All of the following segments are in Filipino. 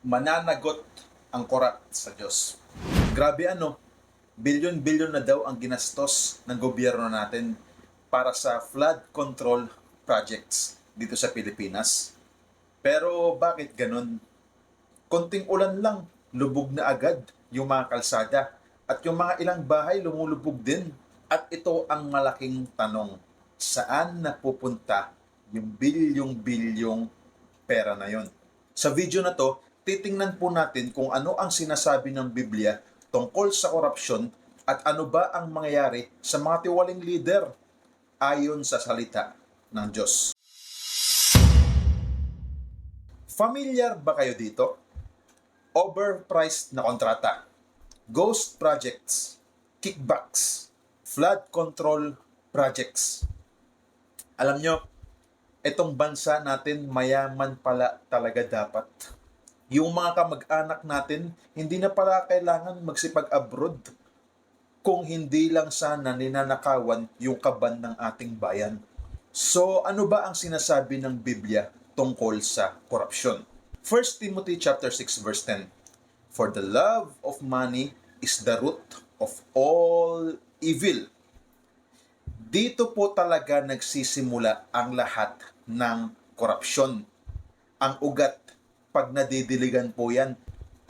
mananagot ang korat sa Diyos. Grabe ano, bilyon-bilyon na daw ang ginastos ng gobyerno natin para sa flood control projects dito sa Pilipinas. Pero bakit ganun? Konting ulan lang, lubog na agad yung mga kalsada at yung mga ilang bahay lumulubog din. At ito ang malaking tanong, saan napupunta yung bilyong-bilyong pera na yon? Sa video na to, titingnan po natin kung ano ang sinasabi ng Biblia tungkol sa korupsyon at ano ba ang mangyayari sa mga tiwaling leader ayon sa salita ng Diyos. Familiar ba kayo dito? Overpriced na kontrata, ghost projects, kickbacks, flood control projects. Alam nyo, itong bansa natin mayaman pala talaga dapat. Yung mga kamag-anak natin, hindi na pala kailangan magsipag-abroad kung hindi lang sana ninanakawan yung kaban ng ating bayan. So, ano ba ang sinasabi ng Biblia tungkol sa korupsyon? 1 Timothy chapter 6 verse 10. For the love of money is the root of all evil. Dito po talaga nagsisimula ang lahat ng korupsyon. Ang ugat, pag nadidiligan po yan,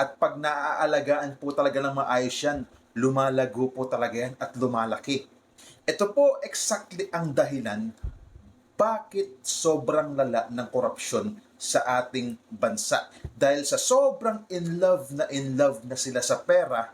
at pag naaalagaan po talaga ng maayos yan, lumalago po talaga yan at lumalaki. Ito po exactly ang dahilan bakit sobrang lala ng korupsyon sa ating bansa. Dahil sa sobrang in love na in love na sila sa pera,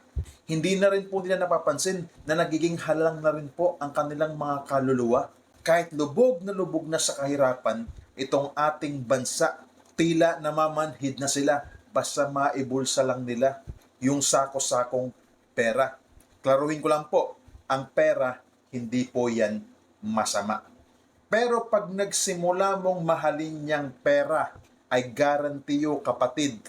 hindi na rin po nila napapansin na nagiging halang na rin po ang kanilang mga kaluluwa. Kahit lubog na lubog na sa kahirapan, itong ating bansa, tila namamanhid na sila basta maibulsa lang nila yung sako-sakong pera. Klaruhin ko lang po, ang pera, hindi po yan masama. Pero pag nagsimula mong mahalin niyang pera, ay garantiyo kapatid,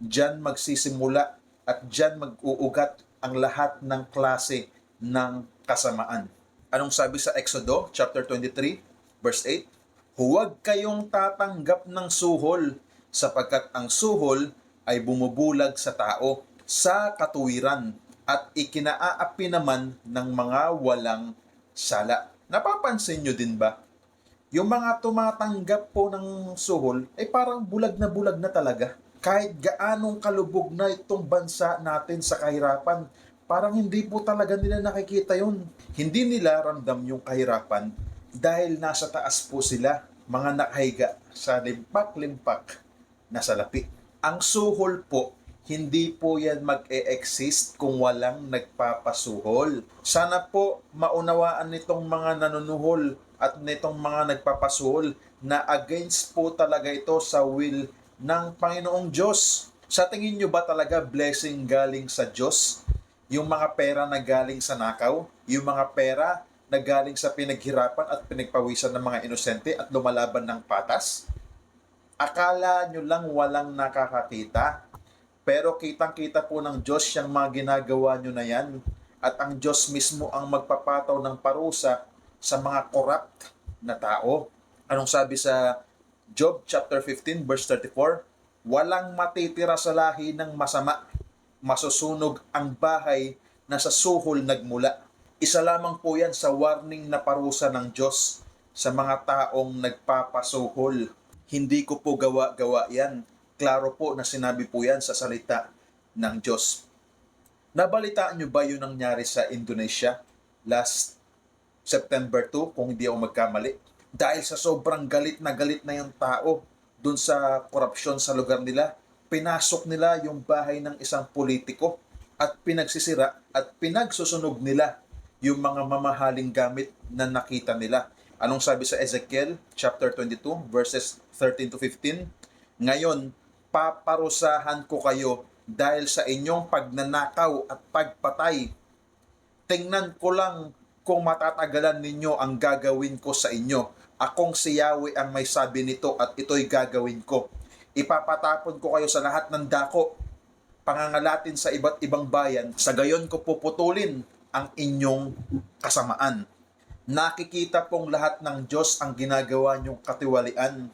dyan magsisimula at dyan mag-uugat ang lahat ng klase ng kasamaan. Anong sabi sa Exodo chapter 23 verse 8? Huwag kayong tatanggap ng suhol sapagkat ang suhol ay bumubulag sa tao sa katuwiran at ikinaaapi naman ng mga walang sala. Napapansin nyo din ba? Yung mga tumatanggap po ng suhol ay parang bulag na bulag na talaga. Kahit gaanong kalubog na itong bansa natin sa kahirapan, parang hindi po talaga nila nakikita yun. Hindi nila ramdam yung kahirapan dahil nasa taas po sila, mga nakahiga sa limpak-limpak na salapi. Ang suhol po, hindi po yan mag-e-exist kung walang nagpapasuhol. Sana po maunawaan nitong mga nanunuhol at nitong mga nagpapasuhol na against po talaga ito sa will ng Panginoong Diyos. Sa tingin nyo ba talaga blessing galing sa Diyos? Yung mga pera na galing sa nakaw? Yung mga pera na galing sa pinaghirapan at pinagpawisan ng mga inosente at lumalaban ng patas? Akala nyo lang walang nakakakita? Pero kitang-kita po ng Diyos yung mga ginagawa nyo na yan. At ang Diyos mismo ang magpapataw ng parusa sa mga corrupt na tao. Anong sabi sa Job chapter 15 verse 34? Walang matitira sa lahi ng masama. Masusunog ang bahay na sa suhol nagmula. Isa lamang po yan sa warning na parusa ng Diyos sa mga taong nagpapasuhol. Hindi ko po gawa-gawa yan. Klaro po na sinabi po yan sa salita ng Diyos. Nabalitaan nyo ba yung nangyari sa Indonesia last September 2 kung hindi ako magkamali? Dahil sa sobrang galit na galit na yung tao dun sa korupsyon sa lugar nila, pinasok nila yung bahay ng isang politiko at pinagsisira at pinagsusunog nila yung mga mamahaling gamit na nakita nila. Anong sabi sa Ezekiel chapter 22 verses 13 to 15? Ngayon, paparusahan ko kayo dahil sa inyong pagnanakaw at pagpatay. Tingnan ko lang kung matatagalan ninyo ang gagawin ko sa inyo. Akong si Yahweh ang may sabi nito at ito'y gagawin ko. Ipapatapon ko kayo sa lahat ng dako, pangangalatin sa iba't ibang bayan, sa gayon ko puputulin ang inyong kasamaan. Nakikita pong lahat ng Diyos ang ginagawa niyong katiwalian.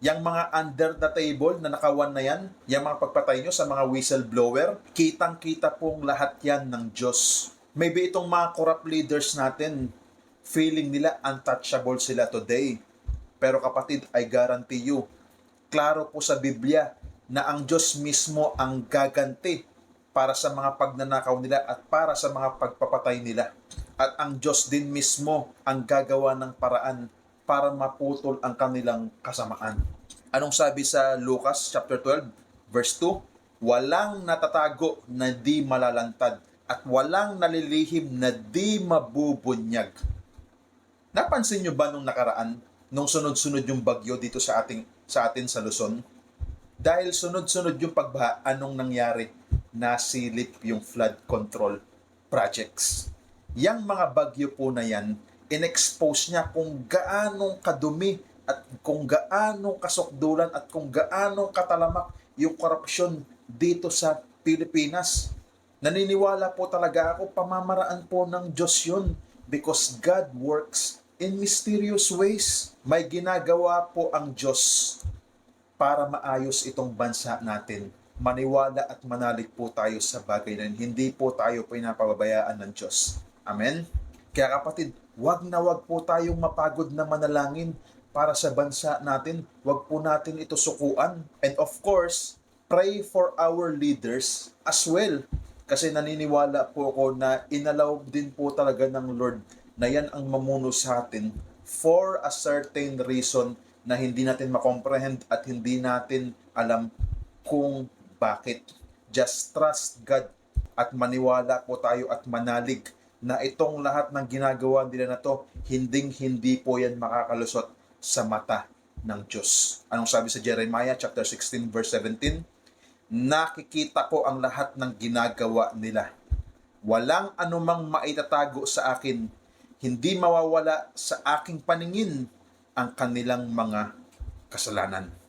Yang mga under the table na nakawan na yan, yung mga pagpatay nyo sa mga whistleblower, kitang-kita pong lahat yan ng Diyos. Maybe itong mga corrupt leaders natin, feeling nila untouchable sila today. Pero kapatid, I guarantee you, klaro po sa Biblia na ang Diyos mismo ang gaganti para sa mga pagnanakaw nila at para sa mga pagpapatay nila. At ang Diyos din mismo ang gagawa ng paraan para maputol ang kanilang kasamaan. Anong sabi sa Lucas chapter 12 verse 2? Walang natatago na di malalantad at walang nalilihim na di mabubunyag. Napansin nyo ba nung nakaraan, nung sunod-sunod yung bagyo dito sa ating sa atin sa Luzon? Dahil sunod-sunod yung pagbaha, anong nangyari? Nasilip yung flood control projects. Yang mga bagyo po na yan, in-expose niya kung gaanong kadumi at kung gaanong kasukdulan at kung gaanong katalamak yung korupsyon dito sa Pilipinas. Naniniwala po talaga ako pamamaraan po ng Diyos yun because God works in mysterious ways. May ginagawa po ang Diyos para maayos itong bansa natin. Maniwala at manalig po tayo sa bagay na. Hindi po tayo pinapababayaan ng Diyos. Amen? Kaya kapatid, wag na wag po tayong mapagod na manalangin para sa bansa natin. Wag po natin ito sukuan. And of course, pray for our leaders as well. Kasi naniniwala po ako na inalaw din po talaga ng Lord na yan ang mamuno sa atin for a certain reason na hindi natin makomprehend at hindi natin alam kung bakit. Just trust God at maniwala po tayo at manalig na itong lahat ng ginagawa nila na to, hinding-hindi po yan makakalusot sa mata ng Diyos. Anong sabi sa Jeremiah chapter 16 verse 17? Nakikita ko ang lahat ng ginagawa nila. Walang anumang maitatago sa akin, hindi mawawala sa aking paningin ang kanilang mga kasalanan.